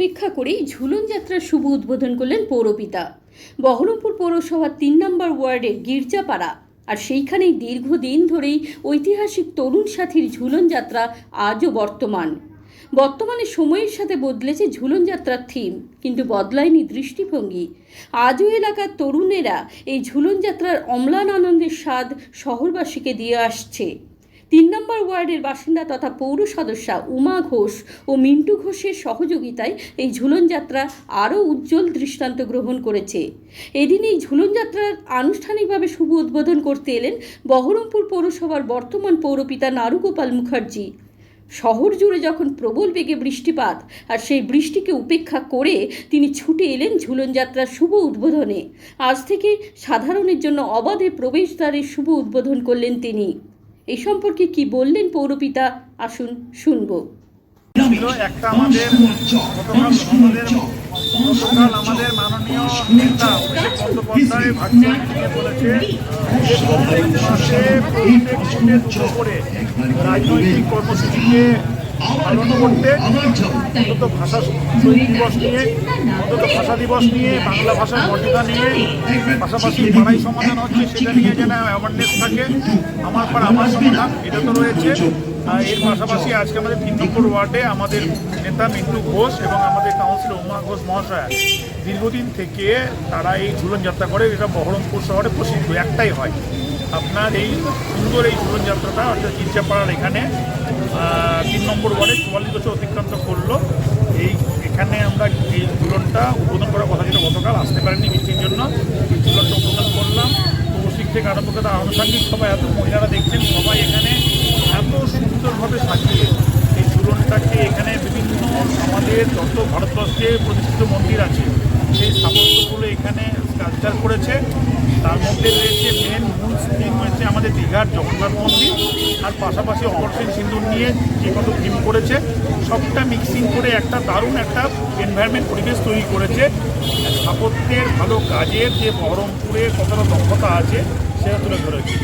উপেক্ষা করেই ঝুলন যাত্রার শুভ উদ্বোধন করলেন পৌরপিতা। বহরমপুর পৌরসভার তিন নম্বর ওয়ার্ডের গির্জাপাড়া। আর সেইখানেই দীর্ঘদিন ধরেই ঐতিহাসিক তরুণ সাথীর ঝুলন যাত্রা আজও বর্তমান। বর্তমানে সময়ের সাথে বদলেছে ঝুলন যাত্রার থিম কিন্তু বদলায়নি দৃষ্টিভঙ্গি। আজও এলাকার তরুণেরা এই ঝুলন যাত্রার অম্লান আনন্দের স্বাদ শহরবাসীকে দিয়ে আসছে। তিন নম্বর ওয়ার্ডের বাসিন্দা তথা পৌর সদস্যা উমা ঘোষ ও মিন্টু ঘোষের সহযোগিতায় এই ঝুলন যাত্রা আরও উজ্জ্বল দৃষ্টান্ত গ্রহণ করেছে। এদিন এই ঝুলন যাত্রার আনুষ্ঠানিকভাবে শুভ উদ্বোধন করতে এলেন বহরমপুর পৌরসভার বর্তমান পৌরপিতা নারুগোপাল মুখার্জি। শহর জুড়ে যখন প্রবল বেগে বৃষ্টিপাত আর সেই বৃষ্টিকে উপেক্ষা করে তিনি ছুটে এলেন ঝুলন যাত্রার শুভ উদ্বোধনে। আজ থেকে সাধারণের জন্য অবাধে প্রবেশদ্বারের শুভ উদ্বোধন করলেন তিনি। এই সম্পর্কে কি বললেন পৌরপিতা? আসুন শুনব। একটা আমাদের গতকাল আমাদের গতকাল আমাদের মাননীয় নেতা বন্দ্যোপাধ্যায় ভার্চুয়াল বলেছে যে প্রত্যেক মাসে প্রত্যেক বুথে করে রাজনৈতিক কর্মসূচিকে পালন করতে, অন্তত ভাষা দিবস নিয়ে, অন্তত ভাষা দিবস নিয়ে, বাংলা ভাষার মর্যাদা নিয়ে, পাশাপাশি লড়াই সমাধান হচ্ছে সেটা নিয়ে যেন অ্যাওয়ারনেস থাকে, আমার পর আমার সমাধান এটা তো রয়েছে। এর পাশাপাশি আজকে আমাদের তিন ওয়ার্ডে আমাদের নেতা মিন্টু ঘোষ এবং আমাদের কাউন্সিলর উমা ঘোষ মহাশয়া দীর্ঘদিন থেকে তারা এই ঝুলন যাত্রা করে, এটা বহরমপুর শহরে প্রসিদ্ধ, একটাই হয়। আপনার এই সুন্দর এই ঝুলন যাত্রাটা অর্থাৎ গির্জাপাড়ার এখানে নম্বর ওয়ার্ডে চুয়াল্লিশ বছর অতিক্রান্ত করল। এই, এখানে আমরা এই ঝুলনটা উদ্বোধন করার কথা ছিল গতকাল আসতে পারেনি বৃষ্টির জন্য। এই ঝুলনটা উদ্বোধন করলাম। কৌশিক থেকে আরম্ভ করে সবাই এত মহিলারা দেখছেন, সবাই এখানে এত সুন্দরভাবে সাজিয়ে এই ঝুলনটাকে এখানে বিভিন্ন আমাদের যত ভারতবর্ষে প্রতিষ্ঠিত মন্দির আছে, সেই স্থাপত্যগুলো এখানে কালচার করেছে। তার মধ্যে রয়েছে মেন মূল থিম হয়েছে আমাদের দীঘার জগন্নাথ মন্দির। আর পাশাপাশি অপারেশন সিন্দুর নিয়ে যে কত থিম করেছে, সবটা মিক্সিং করে একটা দারুণ একটা এনভায়রনমেন্ট পরিবেশ তৈরি করেছে। স্থাপত্যের ভালো কাজের যে বহরমপুরে কতটা দক্ষতা আছে, সেটা তুলে ধরেছে।